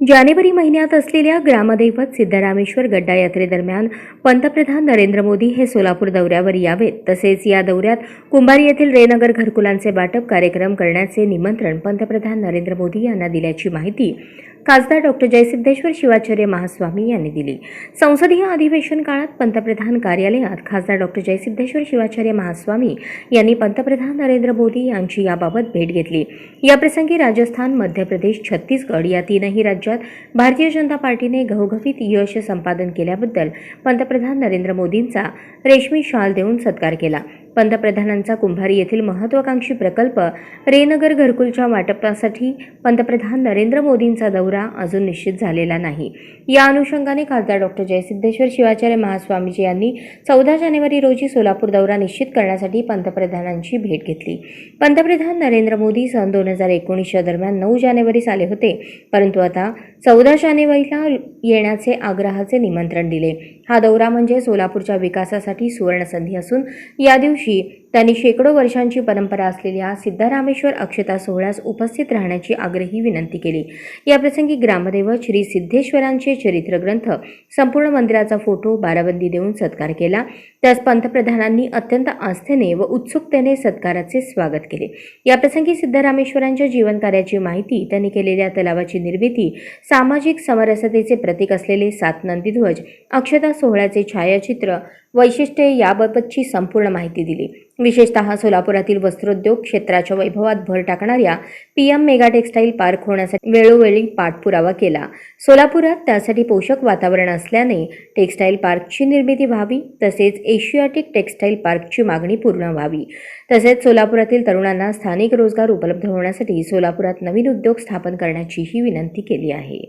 जानेवारी महिन्यात असलेल्या ग्रामदैवत सिद्धरामेश्वर गड्डा यात्रेदरम्यान पंतप्रधान नरेंद्र मोदी हे सोलापूर दौऱ्यावर यावेत. तसेच या दौऱ्यात कुंभारी येथील रेनगर घरकुलांचे वाटप कार्यक्रम करण्याचे निमंत्रण पंतप्रधान नरेंद्र मोदी यांना दिल्याची माहिती खासदार डॉक्टर जयसिद्धेश्वर शिवाचार्य महास्वामी यांनी दिली. संसदीय अधिवेशन काळात पंतप्रधान कार्यालयात खासदार डॉक्टर जयसिद्धेश्वर शिवाचार्य महास्वामी यांनी पंतप्रधान नरेंद्र मोदी यांची याबाबत भेट घेतली. याप्रसंगी राजस्थान मध्य प्रदेश छत्तीसगड या तीनही राज्यात भारतीय जनता पार्टीने घवघवीत यश संपादन केल्याबद्दल पंतप्रधान नरेंद्र मोदींचा रेशमी शाल देऊन सत्कार केला. पंतप्रधानांचा कुंभारी येथील महत्वाकांक्षी प्रकल्प रेनगर घरकुलच्या वाटपासाठी पंतप्रधान नरेंद्र मोदींचा दौरा अजून निश्चित झालेला नाही. या अनुषंगाने खासदार डॉक्टर जयसिद्धेश्वर शिवाचार्य महास्वामीजी यांनी चौदा जानेवारी रोजी सोलापूर दौरा निश्चित करण्यासाठी पंतप्रधानांची भेट घेतली. पंतप्रधान नरेंद्र मोदी सन दोन हजार एकोणीसच्या दरम्यान नऊ जानेवारीस आले होते. परंतु आता चौदा जानेवारीला येण्याचे आग्रहाचे निमंत्रण दिले. हा दौरा म्हणजे सोलापूरच्या विकासासाठी सुवर्णसंधी असून या दिवशी त्यांनी शेकडो वर्षांची परंपरा असलेल्या सिद्धरामेश्वर अक्षता सोहळ्यास उपस्थित राहण्याची आग्रही विनंती केली. याप्रसंगी ग्रामदैवत श्री सिद्धेश्वरांचे चरित्र ग्रंथ संपूर्ण मंदिराचा फोटो बाराबंदी देऊन सत्कार केला. त्यास पंतप्रधानांनी अत्यंत आस्थेने व उत्सुकतेने सत्काराचे स्वागत केले. याप्रसंगी सिद्धरामेश्वरांच्या जीवनकार्याची माहिती त्यांनी केलेल्या तलावाची निर्मिती सामाजिक समरसतेचे प्रतीक असलेले सात नंदीध्वज अक्षता सोहळ्याचे छायाचित्र वैशिष्ट्ये याबाबतची संपूर्ण माहिती दिली. विशेषतः सोलापुरातील वस्त्रोद्योग क्षेत्राच्या वैभवात भर टाकणाऱ्या पीएम मेगा टेक्स्टाईल पार्क होण्यासाठी वेळोवेळी पाठपुरावा केला. सोलापुरात त्यासाठी पोषक वातावरण असल्याने टेक्स्टाईल पार्कची निर्मिती व्हावी तसेच एशियाटिक टेक्स्टाईल पार्कची मागणी पूर्ण व्हावी. तसेच सोलापुरातील तरुणांना स्थानिक रोजगार उपलब्ध होण्यासाठी सोलापुरात नवीन उद्योग स्थापन करण्याचीही विनंती केली आहे.